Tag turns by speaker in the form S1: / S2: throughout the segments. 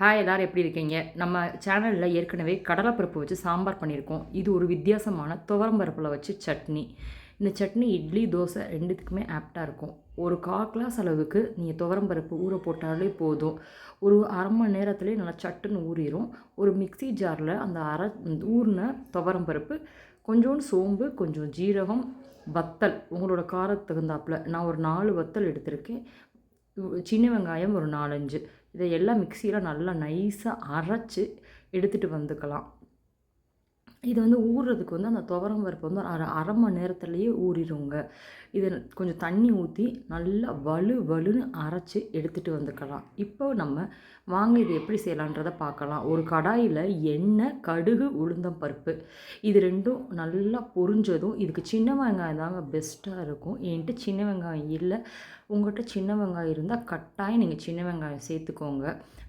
S1: Hi எல்லோரும் எப்படி இருக்கீங்க? நம்ம சேனலில் ஏற்கனவே கடலைப்பருப்பு வச்சு சாம்பார் பண்ணியிருக்கோம். இது ஒரு வித்தியாசமான துவரம்பருப்பில் வச்சு சட்னி. இந்த சட்னி இட்லி தோசை ரெண்டுத்துக்குமே ஆப்டாக இருக்கும். ஒரு கால் கிளாஸ் அளவுக்கு நீங்கள் துவரம்பருப்பு ஊற போட்டாலே போதும். ஒரு அரை மணி நேரத்துலேயே நல்லா சட்டுன்னு ஊறிடும் ஒரு மிக்சி ஜாரில் அந்த அரை ஊறின துவரம்பருப்பு கொஞ்சோண்டு சோம்பு கொஞ்சம் ஜீரகம் வத்தல் உங்களோட காரத்துக்கு தகுந்தாப்பில். நான் ஒரு நாலு வத்தல் எடுத்திருக்கேன். சின்ன வெங்காயம் ஒரு நாலஞ்சு. இதை எல்லாம் மிக்சியில் நல்லா நைஸாக அரைச்சி எடுத்துகிட்டு வந்துக்கலாம். இது வந்து ஊறுறதுக்கு வந்து அந்த துவரம் பருப்பு வந்து அரை அரை மணி நேரத்துலேயே ஊறிடுங்க. இதை கொஞ்சம் தண்ணி ஊற்றி நல்லா வலு வலுன்னு அரைச்சி எடுத்துகிட்டு வந்துக்கலாம். இப்போ நம்ம வாங்க இது எப்படி செய்யலான்றதை பார்க்கலாம். ஒரு கடாயில் எண்ணெய் கடுகு உளுந்தம் பருப்பு. இது ரெண்டும் நல்லா பொரிஞ்சதும் இதுக்கு சின்ன வெங்காயம் தாங்க பெஸ்ட்டாக இருக்கும். என்கிட்ட சின்ன வெங்காயம் இல்லை. உங்கள்கிட்ட சின்ன வெங்காயம் இருந்தால் கட்டாயம் நீங்கள் சின்ன வெங்காயம் சேர்த்துக்கோங்க.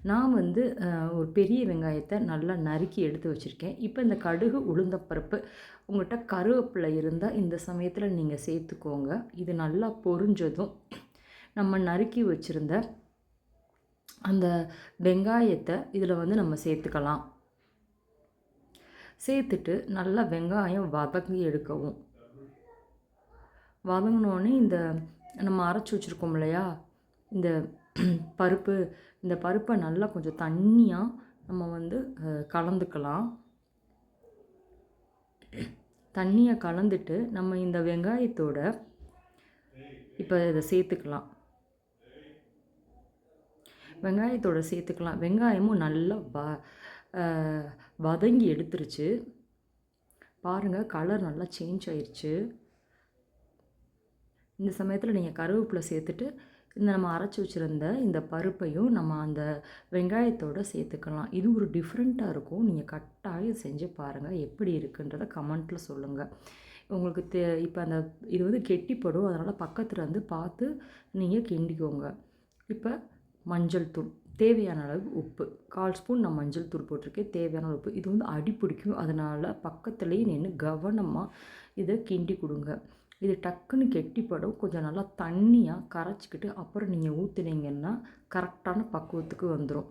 S1: நான் வந்து ஒரு பெரிய வெங்காயத்தை நல்லா நறுக்கி எடுத்து வச்சுருக்கேன். இப்போ இந்த கடுகு உளுந்தப்பருப்பு உங்கள்கிட்ட கருவேப்பிலை இருந்தால் இந்த சமயத்தில் நீங்கள் சேர்த்துக்கோங்க. இது நல்லா பொரிஞ்சதும் நம்ம நறுக்கி வச்சுருந்த அந்த வெங்காயத்தை இதில் வந்து நம்ம சேர்த்துக்கலாம். சேர்த்துட்டு நல்லா வெங்காயம் வதங்கி எடுக்கவும். வதங்கினோடனே இந்த நம்ம அரைச்சி வச்சுருக்கோம் இல்லையா? இந்த பருப்பு இந்த பருப்பை நல்லா கொஞ்சம் தண்ணியாக நம்ம வந்து கலந்துக்கலாம். தண்ணியை கலந்துட்டு நம்ம இந்த வெங்காயத்தோட இப்போ இதை சேர்த்துக்கலாம். வெங்காயத்தோட சேர்த்துக்கலாம். வெங்காயமும் நல்லா வ வதங்கி எடுத்துருச்சு. பாருங்கள் கலர் நல்லா சேஞ்ச் ஆயிடுச்சு இந்த சமயத்தில் நீங்கள் கருவேப்பிலை சேர்த்துட்டு இந்த நம்ம அரைச்சி வச்சுருந்த இந்த பருப்பையும் நம்ம அந்த வெங்காயத்தோடு சேர்த்துக்கலாம். இது ஒரு டிஃப்ரெண்ட்டாக இருக்கும். நீங்கள் கட்டாயம் செஞ்சு பாருங்கள் எப்படி இருக்குன்றத கமெண்ட்டில் சொல்லுங்கள் உங்களுக்கு தே இப்போ அந்த இது வந்து கெட்டிப்படும். அதனால் பக்கத்தில் வந்து பார்த்து நீங்கள் கிண்டிக்கோங்க. இப்போ மஞ்சள் தூள். தேவையான அளவு உப்பு. கால் ஸ்பூன் நான் மஞ்சள் தூள் போட்டிருக்கேன். தேவையான உப்பு. இது வந்து அடி பிடிக்கும் அதனால் பக்கத்துலேயே நின்று கவனமாக இதை கிண்டி கொடுங்க. இது டக்குன்னு கெட்டிப்படும் கொஞ்சம் நல்லா தண்ணியாக கரைச்சிக்கிட்டு அப்புறம் நீங்கள் ஊற்றுனீங்கன்னா கரெக்டான பக்குவத்துக்கு வந்துடும்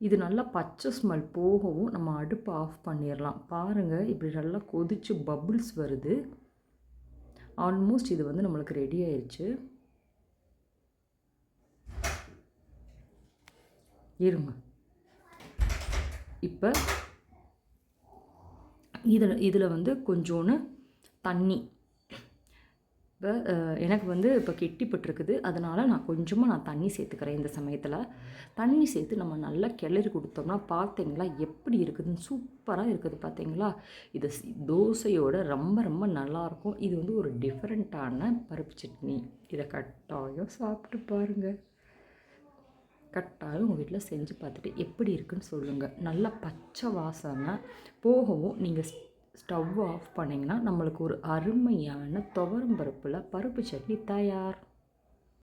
S1: இது நல்லா பச்சை ஸ்மெல் போகவும் நம்ம அடுப்பை ஆஃப் பண்ணிடலாம் பாருங்கள் இப்படி நல்லா கொதித்து பபுள்ஸ் வருது. ஆல்மோஸ்ட் இது வந்து நம்மளுக்கு ரெடி ஆயிடுச்சு இருங்க. இப்போ இதில் இதில் வந்து கொஞ்சோன்னு தண்ணி இப்போ எனக்கு வந்து இப்போ கெட்டிப்பட்டிருக்குது. அதனால் நான் கொஞ்சமாக நான் தண்ணி சேர்த்துக்கிறேன் இந்த சமயத்தில். தண்ணி சேர்த்து நம்ம நல்லா கிளறி கொடுத்தோம்னா பார்த்தீங்களா எப்படி இருக்குதுன்னு சூப்பராக இருக்குது பார்த்தீங்களா இது தோசையோட ரொம்ப ரொம்ப நல்லாயிருக்கும். இது வந்து ஒரு டிஃப்ரெண்ட்டான பருப்பு சட்னி. இதை கட்டாயம் சாப்பிட்டு பாருங்கள் கட்டாயம் உங்கள் வீட்டில் செஞ்சு பார்த்துட்டு எப்படி இருக்குன்னு சொல்லுங்கள் நல்லா பச்சை வாசனை. போகவும் நீங்கள் ஸ்டவ் ஆஃப் பண்ணிங்கன்னா நம்மளுக்கு ஒரு அருமையான துவரம் பருப்பில் பருப்பு சட்னி தயார்.